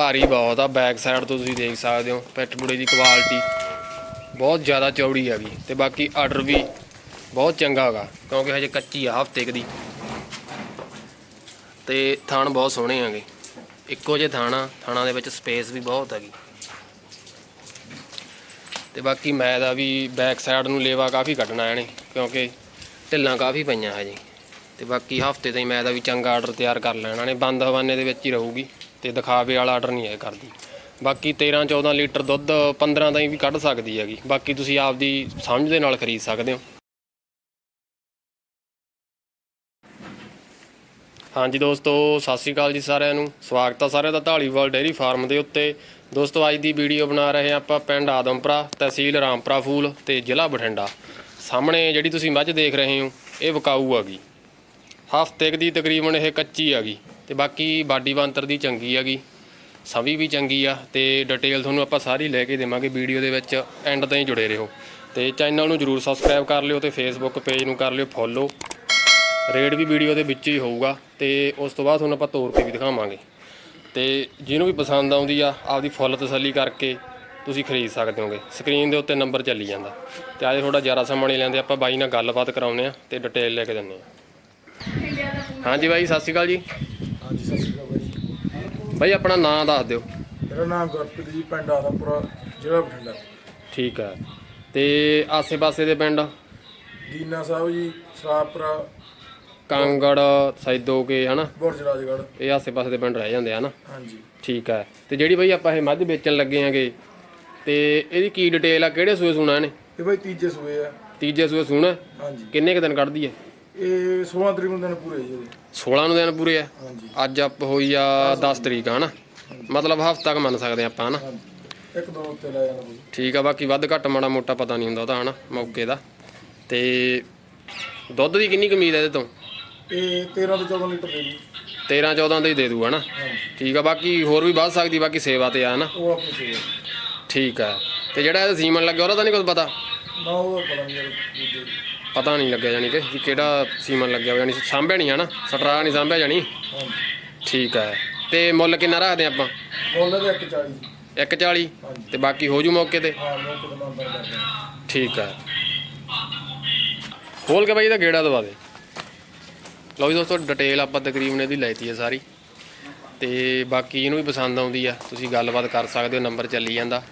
ਭਾਰੀ ਬਹੁਤ ਆ ਬੈਕ ਸਾਈਡ ਤੋਂ ਤੁਸੀਂ ਦੇਖ ਸਕਦੇ ਹੋ ਪੈਟ ਬੁੜੇ ਦੀ ਕੁਆਲਿਟੀ ਬਹੁਤ ਜ਼ਿਆਦਾ ਚੌੜੀ ਹੈਗੀ। ਤੇ ਬਾਕੀ ਆਰਡਰ ਵੀ ਬਹੁਤ ਚੰਗਾ ਹੈਗਾ, ਕਿਉਂਕਿ ਹਜੇ ਕੱਚੀ ਆ, ਹਫ਼ਤੇ ਕੁ ਦੀ। ਤੇ ਥਾਣ ਬਹੁਤ ਸੋਹਣੇ ਹੈਗੇ। ਇੱਕੋ ਜਿਹੇ ਥਾਣਾ ਥਾਣਾ ਦੇ ਵਿੱਚ ਸਪੇਸ ਵੀ ਬਹੁਤ ਹੈਗੀ। ਤੇ ਬਾਕੀ ਮੈਂ ਦਾ ਵੀ ਬੈਕ ਸਾਈਡ ਨੂੰ ਲੇਵਾ ਕਾਫੀ ਕੱਢਣਾ ਇਹਨੇ ਕਿਉਂਕਿ ਢਿੱਲਾਂ ਕਾਫੀ ਪਈਆਂ ਹਜੇ। ਤੇ ਬਾਕੀ ਹਫ਼ਤੇ ਤਾਈਂ ਮੈਂ ਦਾ ਵੀ ਚੰਗਾ ਆਰਡਰ ਤਿਆਰ ਕਰ ਲੈਣਾ ਨੇ, ਬੰਦ ਹਵਾਨੇ ਦੇ ਵਿੱਚ ਹੀ ਰਹੂਗੀ ਤੇ ਦਿਖਾਵੇ ਵਾਲਾ ਆਰਡਰ ਨਹੀਂ ਹੈ ਕਰਦੀ। ਬਾਕੀ 13 14 ਲੀਟਰ ਦੁੱਧ 15 ਤਾਈਂ ਵੀ ਕੱਢ ਸਕਦੀ ਹੈਗੀ। ਬਾਕੀ ਤੁਸੀਂ ਆਪਦੀ ਸਮਝ ਦੇ ਨਾਲ ਖਰੀਦ ਸਕਦੇ ਹੋ। ਹਾਂਜੀ ਦੋਸਤੋ, ਸਤਿ ਸ਼੍ਰੀ ਅਕਾਲ ਜੀ ਸਾਰਿਆਂ ਨੂੰ। ਸਵਾਗਤ ਆ ਸਾਰਿਆਂ ਦਾ ਢਾਲੀਵਾਲ ਡੇਅਰੀ ਫਾਰਮ ਦੇ ਉੱਤੇ। ਦੋਸਤੋ, ਅੱਜ ਦੀ ਵੀਡੀਓ ਬਣਾ ਰਹੇ ਹਾਂ ਆਪਾਂ ਪਿੰਡ ਆਦਮਪੁਰਾ, ਤਹਿਸੀਲ ਰਾਮਪੁਰਾ ਫੂਲ ਤੇ ਜ਼ਿਲ੍ਹਾ ਬਠਿੰਡਾ। ਸਾਹਮਣੇ ਜਿਹੜੀ ਤੁਸੀਂ ਮੱਝ ਦੇਖ ਰਹੇ ਹੋ, ਇਹ ਵਿਕਾਊ ਗਈ ਹਫ਼ਤੇ ਕੁ ਦੀ ਤਕਰੀਬਨ ਇਹ ਕੱਚੀ ਹੈਗੀ ਤੇ ਬਾਕੀ ਬਾਡੀ ਬੰਤਰ ਦੀ ਚੰਗੀ ਆ ਹੈਗੀ ਸਵੀ ਵੀ ਚੰਗੀ ਆ ਤੇ ਡਿਟੇਲ ਤੁਹਾਨੂੰ ਆਪਾਂ ਸਾਰੀ ਲੈ ਕੇ ਦੇਵਾਂਗੇ ਵੀਡੀਓ ਦੇ ਵਿੱਚ ਐਂਡ ਤਾਈਂ ਜੁੜੇ ਰਹੋ। ਤੇ ਚੈਨਲ ਨੂੰ ਜਰੂਰ ਸਬਸਕ੍ਰਾਈਬ ਕਰ ਲਿਓ ਤੇ ਫੇਸਬੁੱਕ ਪੇਜ ਨੂੰ ਕਰ ਲਿਓ ਫੋਲੋ ਰੇਟ ਵੀ ਵੀਡੀਓ ਦੇ ਵਿੱਚ ਹੀ ਹੋਊਗਾ ਤੇ ਉਸ ਤੋਂ ਬਾਅਦ ਤੁਹਾਨੂੰ ਆਪਾਂ ਤੋਰ ਕੇ ਵੀ ਦਿਖਾਵਾਂਗੇ। ਤੇ ਜਿਹਨੂੰ ਵੀ ਪਸੰਦ ਆਉਂਦੀ ਆ, ਆਪਦੀ ਫੁੱਲ ਤਸੱਲੀ ਕਰਕੇ ਤੁਸੀਂ ਖਰੀਦ ਸਕਦੇ ਹੋਗੇ। ਸਕਰੀਨ ਦੇ ਉੱਤੇ ਨੰਬਰ ਚੱਲੀ ਜਾਂਦਾ। ਤੇ ਅੱਜ ਥੋੜਾ ਜ਼ਿਆਦਾ ਸਮਾਂ ਨਹੀਂ ਲੈਂਦੇ, ਆਪਾਂ ਬਾਈ ਨਾਲ ਗੱਲਬਾਤ ਕਰਾਉਂਦੇ ਆ ਤੇ ਡਿਟੇਲ ਲੈ ਕੇ ਦਿੰਦੇ ਆ ਹਾਂਜੀ ਬਾਈ ਸਤਿ ਸ਼੍ਰੀ ਅਕਾਲ ਜੀ। ਹਾਂਜੀ ਸਤਿ ਸ਼੍ਰੀ ਅਕਾਲ ਬਾਈ। ਬਾਈ ਆਪਣਾ ਨਾਮ ਦੱਸ ਦਿਓ। ਮੇਰਾ ਨਾਮ ਗੁਰਪ੍ਰੀਤ ਜੀ ਪਿੰਡ ਆਦਮਪੁਰਾ ਜ਼ਿਲ੍ਹਾ ਬਠਿੰਡਾ। ਠੀਕ ਹੈ। ਤੇ ਆਸੇ-ਪਾਸੇ ਦੇ ਪਿੰਡ? ਦੀਨਾ ਸਾਹਿਬ ਜੀ ਸਰਾਪੁਰਾ। ਕਾਂਗੜ ਸੈਦੋਕੇ ਹਨਾ? ਬੁਰਜ ਰਾਜਗੜ੍ਹ। ਇਹ ਆਸੇ-ਪਾਸੇ ਦੇ ਪਿੰਡ ਰਹਿ ਜਾਂਦੇ ਆ ਨਾ ਹਾਂਜੀ। ਠੀਕ ਹੈ। ਤੇ ਜਿਹੜੀ ਬਾਈ ਆਪਾਂ ਇਹ ਮੱਝ ਵੇਚਣ ਲੱਗੇ ਆਂਗੇ ਤੇ ਇਹਦੀ ਕੀ ਡਿਟੇਲ ਆ ਕਿਹੜੇ ਸੂਏ ਸੁਣਾ ਇਹਨੇ? ਇਹ ਬਾਈ ਤੀਜੇ ਸੂਏ ਆ। ਤੀਜੇ ਸੂਏ ਸੁਣਾ। ਹਾਂਜੀ। ਕਿੰਨੇ ਕੁ ਦਿਨ ਕੱਢਦੀ ਹੈ? ਇਹ 16 ਤਰੀਕ ਨੂੰ ਦਿਨ ਪੂਰੇ ਜੀ ਇਹਦੇ। 16 ਨੂੰ ਦਿਨ ਪੂਰੇ ਆ? ਹਾਂਜੀ। ਅੱਜ ਆਪ ਹੋਈ ਆ 10 ਤਰੀਕ। ਹਨਾ? ਮਤਲਬ ਹਫ਼ਤਾ ਕੁ ਮੰਨ ਸਕਦੇ ਆਪਾਂ ਹਨਾ? ਹਾਂਜੀ। ਇੱਕ ਦੋ ਉੱਤੇ ਲੈ ਜਾਣਾ ਬਾਈ। ਠੀਕ ਆ ਬਾਕੀ ਵੱਧ ਘੱਟ ਮਾੜਾ ਮੋਟਾ ਪਤਾ ਨਹੀਂ ਹੁੰਦਾ ਉਹਦਾ ਹਨਾ ਮੌਕੇ ਦਾ। ਤੇ ਦੁੱਧ ਦੀ ਕਿੰਨੀ ਕਮੀਦ ਹੈ ਇਹਦੇ ਤੋਂ? ਇਹ 13 ਤੋਂ 14 ਲੀਟਰ ਦੇ ਜੀ 13 14 ਦਾ ਹੀ ਦੇ ਦੂ ਹਨਾ? ਠੀਕ ਆ ਬਾਕੀ ਹੋਰ ਵੀ ਵੱਧ ਸਕਦੀ ਬਾਕੀ ਸੇਵਾ ਤੇ ਆ ਹਨਾ? ਉਹ ਆਪਣੀ ਸੂਏ ਠੀਕ ਆ। ਤੇ ਜਿਹੜਾ ਇਹਦਾ ਸੀਮਨ ਲੱਗਿਆ ਉਹਦਾ ਤਾਂ ਨਹੀਂ ਕੁਝ ਪਤਾ? ਨਾ ਉਹ ਪਤਾ ਨਹੀਂ ਪਤਾ ਨਹੀਂ ਲੱਗਿਆ ਜਾਨੀ ਕਿ ਵੀ ਕਿਹੜਾ ਸੀਮਨ ਲੱਗਿਆ ਹੋਇਆ ਨਹੀਂ ਸਾਂਭਿਆ ਨਹੀਂ ਹਨਾ ਸਟਰਾ ਨਹੀਂ ਸਾਂਭਿਆ ਜਾਨੀ ਹਾਂਜੀ। ਠੀਕ ਹੈ। ਤੇ ਮੁੱਲ ਕਿੰਨਾ ਰੱਖਦੇ ਆਪਾਂ? ਮੁੱਲ ਦੇ 140 ਜੀ 140 ਹਾਂਜੀ। ਤੇ ਬਾਕੀ ਹੋ ਜੂ ਮੌਕੇ ਤੇ? ਦਾ ਠੀਕ ਹੈ। ਖੋਲ ਕੇ ਬਾਈ ਇਹਦਾ ਗੇੜਾ ਦਵਾ ਦੇ। ਲਓ ਜੀ ਦੋਸਤੋ ਡਿਟੇਲ ਆਪਾਂ ਤਕਰੀਬਨ ਇਹਦੀ ਲੈਤੀ ਹੈ ਸਾਰੀ। ਤੇ ਬਾਕੀ ਇਹਨੂੰ ਵੀ ਪਸੰਦ ਆਉਂਦੀ ਆ ਤੁਸੀਂ ਗੱਲਬਾਤ ਕਰ ਸਕਦੇ ਹੋ ਨੰਬਰ ਚੱਲੀ ਜਾਂਦਾ।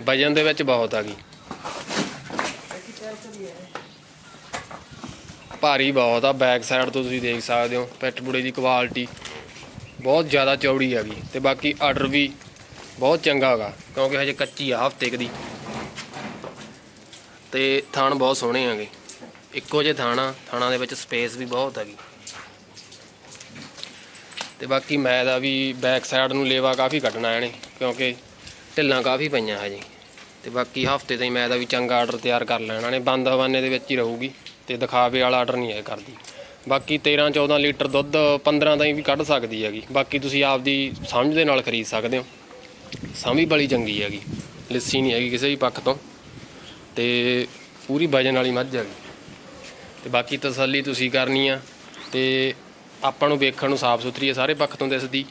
ਵਜਨ ਦੇ ਵਿੱਚ ਬਹੁਤ ਆ ਗਈ। ਭਾਰੀ ਬਹੁਤ ਆ ਬੈਕ ਸਾਈਡ ਤੋਂ ਤੁਸੀਂ ਦੇਖ ਸਕਦੇ ਹੋ, ਪਿੱਠ ਬੁੜੇ ਦੀ ਕੁਆਲਿਟੀ ਬਹੁਤ ਜ਼ਿਆਦਾ ਚੌੜੀ ਹੈਗੀ। ਤੇ ਬਾਕੀ ਆਰਡਰ ਵੀ ਬਹੁਤ ਚੰਗਾ ਹੈਗਾ, ਕਿਉਂਕਿ ਹਜੇ ਕੱਚੀ ਆ, ਹਫ਼ਤੇ ਕੁ ਦੀ। ਤੇ ਥਾਣ ਬਹੁਤ ਸੋਹਣੇ ਹੈਗੇ। ਇੱਕੋ ਜਿਹੇ ਥਾਣਾ ਥਾਣਾ ਦੇ ਵਿੱਚ ਸਪੇਸ ਵੀ ਬਹੁਤ ਹੈਗੀ। ਤੇ ਬਾਕੀ ਮੈਂ ਦਾ ਵੀ ਬੈਕ ਸਾਈਡ ਨੂੰ ਲੇਵਾ ਕਾਫੀ ਕੱਢਣਾ ਇਹਨੇ, ਕਿਉਂਕਿ ਢਿੱਲਾਂ ਕਾਫੀ ਪਈਆਂ ਹਜੇ। ਤੇ ਬਾਕੀ ਹਫ਼ਤੇ ਤਾਈਂ ਮੈਂ ਦਾ ਵੀ ਚੰਗਾ ਆਰਡਰ ਤਿਆਰ ਕਰ ਲੈਣਾ ਨੇ ਬੰਦ ਹਵਾਨੇ ਦੇ ਵਿੱਚ ਹੀ ਰਹੂਗੀ। ਤੇ ਦਿਖਾਵੇ ਵਾਲਾ ਆਰਡਰ ਨਹੀਂ ਹੈ ਕਰਦੀ। ਬਾਕੀ 13 14 ਲੀਟਰ ਦੁੱਧ 15 ਤਾਈਂ ਵੀ ਕੱਢ ਸਕਦੀ ਹੈਗੀ। ਬਾਕੀ ਤੁਸੀਂ ਆਪਦੀ ਸਮਝ ਦੇ ਨਾਲ ਖਰੀਦ ਸਕਦੇ ਹੋ। ਸਮੀ ਬੜੀ ਚੰਗੀ ਹੈਗੀ। ਲੱਸੀ ਨਹੀਂ ਹੈਗੀ ਕਿਸੇ ਵੀ ਪੱਖ ਤੋਂ। ਤੇ ਪੂਰੀ ਵਜਨ ਵਾਲੀ ਮੱਝ ਹੈਗੀ। ਤੇ ਬਾਕੀ ਤਸੱਲੀ ਤੁਸੀਂ ਕਰਨੀ ਆ। ਤੇ ਆਪਾਂ ਨੂੰ ਵੇਖਣ ਨੂੰ ਸਾਫ਼ ਸੁਥਰੀ ਹੈ ਸਾਰੇ ਪੱਖ ਤੋਂ ਦਿਸਦੀ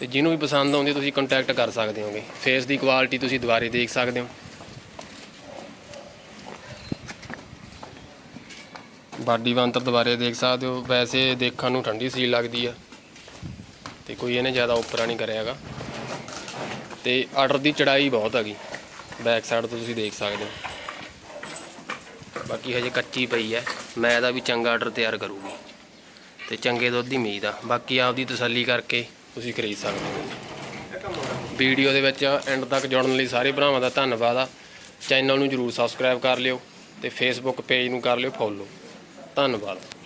ਤੇ ਜਿਹਨੂੰ ਵੀ ਪਸੰਦ ਆਉਂਦੀ ਤੁਸੀਂ ਕੰਟੈਕਟ ਕਰ ਸਕਦੇ ਹੋਗੇ। ਫੇਸ ਦੀ ਕੁਆਲਿਟੀ ਤੁਸੀਂ ਦੁਬਾਰੇ ਦੇਖ ਸਕਦੇ ਹੋ। ਬਾਡੀ ਬੰਤਰ ਦੁਬਾਰੇ ਦੇਖ ਸਕਦੇ ਹੋ। ਵੈਸੇ ਦੇਖਣ ਨੂੰ ਠੰਡੀ ਸੀਲ ਲੱਗਦੀ ਆ। ਤੇ ਕੋਈ ਇਹਨੇ ਜ਼ਿਆਦਾ ਉਪਰਾ ਨਹੀਂ ਕਰਿਆਗਾ। ਤੇ ਆਰਡਰ ਦੀ ਚੜਾਈ ਬਹੁਤ ਹੈਗੀ। ਬੈਕ ਸਾਈਡ ਤੋਂ ਤੁਸੀਂ ਦੇਖ ਸਕਦੇ ਹੋ। ਬਾਕੀ ਹਜੇ ਕੱਚੀ ਪਈ ਹੈ ਮੈਂ ਇਹਦਾ ਵੀ ਚੰਗਾ ਆਰਡਰ ਤਿਆਰ ਕਰੂਗੀ। ਤੇ ਚੰਗੇ ਦੁੱਧ ਦੀ ਉਮੀਦ ਆ। ਬਾਕੀ ਆਪਦੀ ਤਸੱਲੀ ਕਰਕੇ ਤੁਸੀਂ ਖਰੀਦ ਸਕਦੇ ਹੋ। ਵੀਡੀਓ ਦੇ ਵਿੱਚ ਐਂਡ ਤੱਕ ਜੁੜਨ ਲਈ ਸਾਰੇ ਭਰਾਵਾਂ ਦਾ ਧੰਨਵਾਦ ਆ। ਚੈਨਲ ਨੂੰ ਜਰੂਰ ਸਬਸਕ੍ਰਾਈਬ ਕਰ ਲਿਓ ਤੇ ਫੇਸਬੁੱਕ ਪੇਜ ਨੂੰ ਕਰ ਲਿਓ ਫੋਲੋ ਧੰਨਵਾਦ।